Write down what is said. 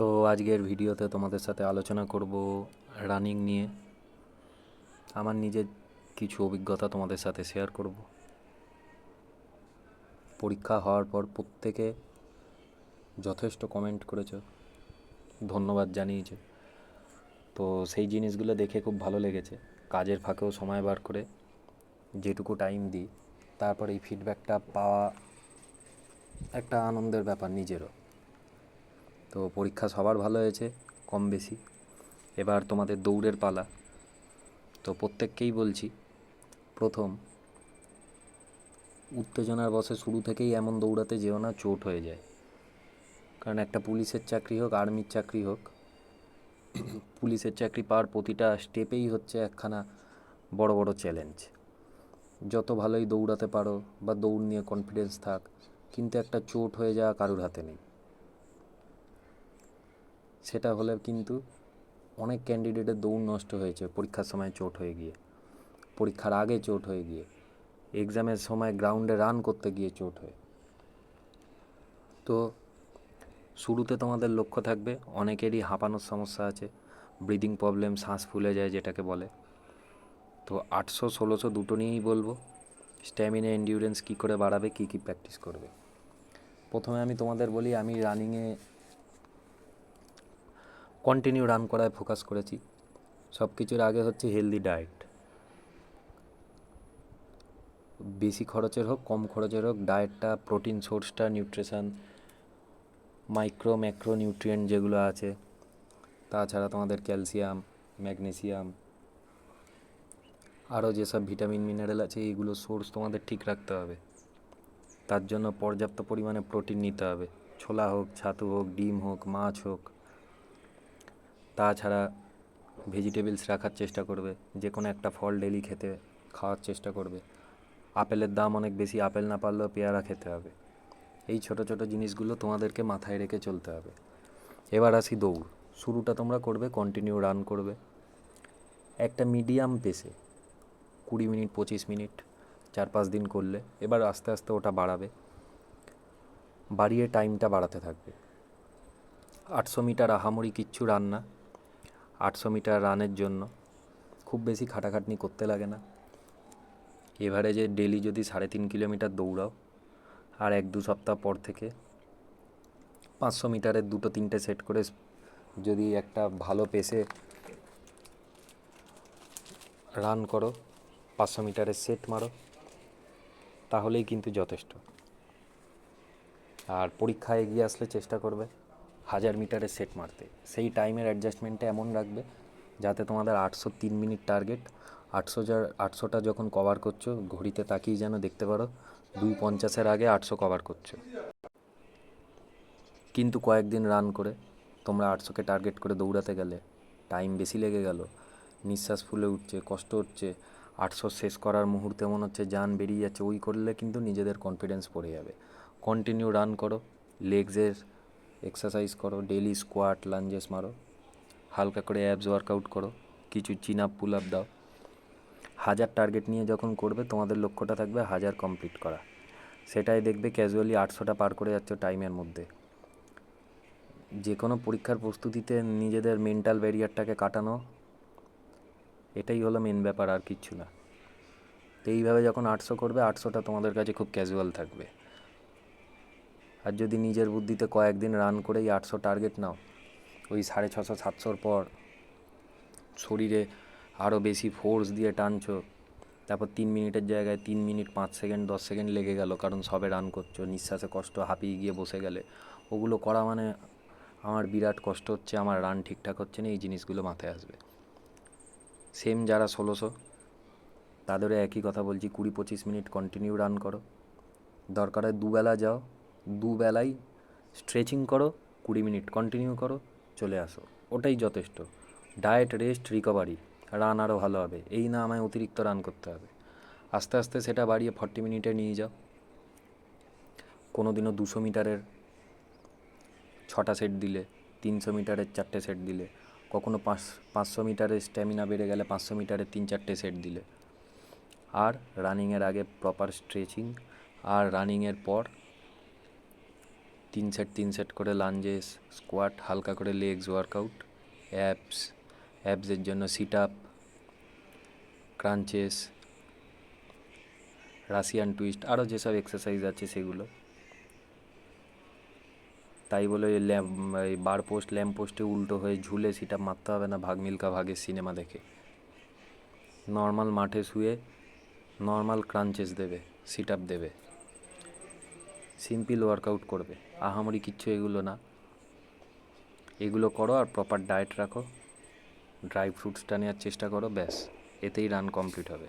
তো আজকের ভিডিওতে তোমাদের সাথে আলোচনা করব রানিং নিয়ে। আমার নিজের কিছু অভিজ্ঞতা তোমাদের সাথে শেয়ার করব। পরীক্ষা হওয়ার পর প্রত্যেকে যথেষ্ট কমেন্ট করেছ, ধন্যবাদ জানিয়েছে। তো সেই জিনিসগুলো দেখে খুব ভালো লেগেছে। কাজের ফাঁকেও সময় বার করে যেটুকু টাইম দিই, তারপর এই ফিডব্যাকটা পাওয়া একটা আনন্দের ব্যাপার নিজেরও। তো পরীক্ষা সবার ভালো হয়েছে, কম বেশি। এবার তোমাদের দৌড়ের পালা। তো প্রত্যেককেই বলছি, প্রথম, উত্তেজনার বসে শুরু থেকেই এমন দৌড়াতে যেও না, চোট হয়ে যায়। কারণ একটা পুলিশের চাকরি হোক, আর্মির চাকরি হোক, পুলিশের চাকরি পাওয়ার প্রতিটা স্টেপেই হচ্ছে একখানা বড় বড় চ্যালেঞ্জ। যত ভালোই দৌড়াতে পারো বা দৌড় নিয়ে কনফিডেন্স থাক, কিন্তু একটা চোট হয়ে যাওয়া কারুর হাতে নেই। সেটা হলে কিন্তু অনেক ক্যান্ডিডেটের দৌড় নষ্ট হয়েছে। পরীক্ষার সময় চোট হয়ে গিয়ে, পরীক্ষার আগে চোট হয়ে গিয়ে এক্সামের সময় গ্রাউন্ডে রান করতে গিয়ে চোট হয়ে। তো শুরুতে তোমাদের লক্ষ্য থাকবে, অনেকেরই হাঁপানোর সমস্যা আছে ব্রিদিং প্রবলেম শ্বাস ফুলে যায় যেটাকে বলে। তো আটশো, ষোলোশো দুটো নিয়েই বলব স্ট্যামিনা এন্ডিউরেন্স কী করে বাড়াবে, কী কী প্র্যাকটিস করবে। প্রথমে আমি তোমাদের বলি, আমি রানিংয়ে কন্টিনিউ রান করায় ফোকাস করেছি। সব কিছুর আগে হচ্ছে হেলদি ডায়েট বেশি খরচের হোক, কম খরচের হোক ডায়েটটা প্রোটিন সোর্সটা নিউট্রিশন মাইক্রো ম্যাক্রো নিউট্রিয়েন্ট যেগুলো আছে, তাছাড়া তোমাদের ক্যালসিয়াম ম্যাগনেসিয়াম আরও যেসব ভিটামিন মিনারেল আছে এইগুলো সোর্স তোমাদের ঠিক রাখতে হবে। তার জন্য পর্যাপ্ত পরিমাণে প্রোটিন নিতে হবে। ছোলা হোক, ছাতু হোক, ডিম হোক, মাছ হোক তাছাড়া ভেজিটেবলস রাখার চেষ্টা করবে, যে কোনো একটা ফল ডেলি খেতে খাওয়ার চেষ্টা করবে। আপেলের দাম অনেক বেশি, আপেল না পারলেও পেয়ারা খেতে হবে। এই ছোট ছোট জিনিসগুলো তোমাদেরকে মাথায় রেখে চলতে হবে। এবার আসি দৌড়। শুরুটা তোমরা করবে কন্টিনিউ রান করবে। একটা মিডিয়াম পেসে কুড়ি মিনিট, পঁচিশ মিনিট, চার পাঁচ দিন করলে। এবার আস্তে আস্তে ওটা বাড়াবে। বাড়িয়ে টাইমটা বাড়াতে থাকবে। আটশো মিটার আহামরি কিচ্ছু রান না। আটশো মিটার রানের জন্য। খুব বেশি খাটাখাটনি করতে লাগে না। এবারে যে ডেলি যদি সাড়ে তিন কিলোমিটার দৌড়াও, আর এক দু সপ্তাহ পর থেকে পাঁচশো মিটারের দুটো তিনটে সেট করে যদি একটা ভালো পেসে রান করো, পাঁচশো মিটারের সেট মারো, তাহলেই কিন্তু যথেষ্ট। আর পরীক্ষায় এগিয়ে আসলে চেষ্টা করবে। হাজার মিটারের সেট মারতে। সেই টাইমের অ্যাডজাস্টমেন্টটা এমন রাখবে যাতে তোমাদের আটশো তিন মিনিট টার্গেট আটশো যা, আটশোটা যখন কভার করছ, ঘড়িতে তাকিয়ে যেন দেখতে পারো, দুই পঞ্চাশের আগে আটশো কভার করছ। কিন্তু কয়েকদিন রান করে তোমরা আটশোকে টার্গেট করে দৌড়াতে গেলে টাইম বেশি লেগে গেল। নিঃশ্বাস ফুলে উঠছে, কষ্ট হচ্ছে, আটশো শেষ করার মুহূর্তে মনে হচ্ছে যান বেরিয়ে যাচ্ছে। ওই করলে কিন্তু নিজেদের কনফিডেন্স পড়ে যাবে। কন্টিনিউ রান করো লেগসের এক্সারসাইজ করো ডেলি স্কোয়াট লাঞ্জেস মারো, হালকা করে অ্যাবস ওয়ার্কআউট করো, কিছু চিন আপ পুল আপ দাও। হাজার টার্গেট নিয়ে যখন করবে, তোমাদের লক্ষ্যটা থাকবে হাজার কমপ্লিট করা। সেটাই দেখবে ক্যাজুয়ালি আটশোটা পার করে যাচ্ছ টাইমের মধ্যে। যে কোনো পরীক্ষার প্রস্তুতিতে নিজেদের মেন্টাল ব্যারিয়ারটাকে কাটানো, এটাই হলো মেন ব্যাপার, আর কিচ্ছু না। তো এইভাবে যখন আটশো করবে, আটশোটা তোমাদের কাছে খুব ক্যাজুয়াল থাকবে। আর যদি নিজের বুদ্ধিতে কয়েকদিন রান করেই আটশো টার্গেট নাও, ওই সাড়ে ছশো, সাতশোর পর শরীরে আরও বেশি ফোর্স দিয়ে টানছো, তারপর তিন মিনিটের জায়গায় তিন মিনিট, পাঁচ সেকেন্ড, দশ সেকেন্ড লেগে গেল কারণ সবে রান করছ, নিঃশ্বাসে কষ্ট, হাঁপিয়ে গিয়ে বসে গেলে। ওগুলো করা মানে আমার বিরাট কষ্ট হচ্ছে, আমার রান ঠিকঠাক হচ্ছে না, এই জিনিসগুলো মাথায় আসবে। সেম যারা ষোলোশো, তাদেরও একই কথা বলছি, কুড়ি পঁচিশ মিনিট কন্টিনিউ রান করো। দরকার হয় দুবেলা যাও দুবেলাই স্ট্রেচিং করো, কুড়ি মিনিট কন্টিনিউ করো, চলে আসো। ওটাই যথেষ্ট। ডায়েট রেস্ট রিকভারি রান আরও ভালো হবে। এই না আমায় অতিরিক্ত রান করতে হবে। আস্তে আস্তে সেটা বাড়িয়ে ফর্টি মিনিটে নিয়ে যাও। কোনো দিনও দুশো মিটারের ছটা সেট দিলে, তিনশো মিটারের চারটে সেট দিলে, কখনো পাঁচ, পাঁচশো মিটারের স্ট্যামিনা বেড়ে গেলে পাঁচশো মিটারের তিন চারটে সেট দিলে। আর রানিংয়ের আগে প্রপার স্ট্রেচিং আর রানিংয়ের পর তিন সেট তিন সেট করে লাঞ্জেস স্কোয়াট হালকা করে লেগস ওয়ার্কআউট অ্যাপস অ্যাপসের জন্য sit up crunches Russian twist আরও যেসব এক্সারসাইজ আছে সেগুলো। তাই বলে ওই ল্যাম্প, এই বার পোস্ট ল্যাম্প পোস্টে উল্টো হয়ে ঝুলে সেটা মারতে হবে না, ভাগ মিল্কা ভাগের সিনেমা দেখে। নর্মাল মাঠে শুয়ে নর্মাল ক্রাঞ্চেস দেবে সিট আপ দেবে। সিম্পল ওয়ার্কআউট করবে। আহামরি কিচ্ছু এগুলো না। এগুলো করো আর প্রপার ডায়েট রাখো। ড্রাই ফ্রুটসটা নেওয়ার চেষ্টা করো, ব্যাস। এতেই রান কমপ্লিট হবে।